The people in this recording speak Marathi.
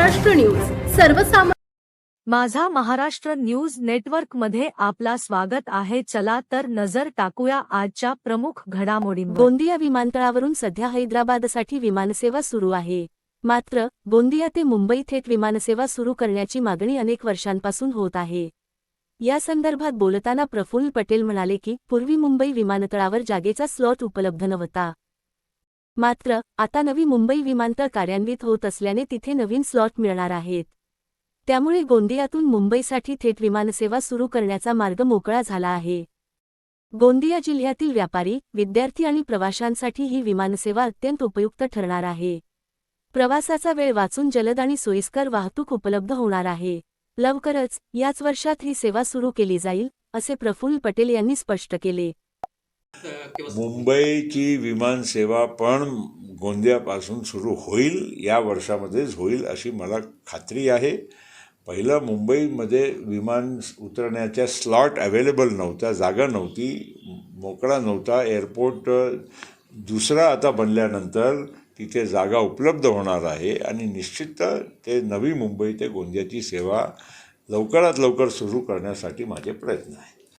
महाराष्ट्र न्यूज. सर्वसामान्य माझा महाराष्ट्र न्यूज नेटवर्कमध्ये आपला स्वागत आहे. चला तर नजर टाकूया आजच्या प्रमुख घडामोडींवर. गोंदिया विमानतळावरून सध्या हैदराबादसाठी विमानसेवा सुरू आहे. मात्र गोंदिया ते मुंबई थेट विमानसेवा सुरू करण्याची मागणी अनेक वर्षांपासून होत आहे. या संदर्भात बोलताना प्रफुल्ल पटेल म्हणाले की पूर्वी मुंबई विमानतळावर जागेचा स्लॉट उपलब्ध नव्हता. मात्र आता नवी मुंबई विमानतळ कार्यान्वित होत असल्याने तिथे नवीन स्लॉट मिळणार आहेत. त्यामुळे गोंदियातून मुंबईसाठी थेट विमानसेवा सुरू करण्याचा मार्ग मोकळा झाला आहे. गोंदिया जिल्ह्यातील व्यापारी विद्यार्थी आणि प्रवाशांसाठी ही विमानसेवा अत्यंत उपयुक्त ठरणार आहे. प्रवासाचा वेळ वाचून जलद आणि सोयीस्कर वाहतूक उपलब्ध होणार आहे. लवकरच याच वर्षात ही सेवा सुरू केली जाईल असे प्रफुल्ल पटेल यांनी स्पष्ट केले. मुंबईची विमानसेवा पण गोंदियापासून सुरू होईल या वर्षामध्येच होईल अशी मला खात्री आहे. पहिलं मुंबईमध्ये विमान उतरण्याच्या स्लॉट अवेलेबल नव्हत्या जागा नव्हती मोकळा नव्हता एअरपोर्ट दुसरा आता बनल्यानंतर तिथे जागा उपलब्ध होणार आहे आणि निश्चित ते नवी मुंबई ते गोंदियाची सेवा लवकरात लवकर सुरू करण्यासाठी माझे प्रयत्न आहेत.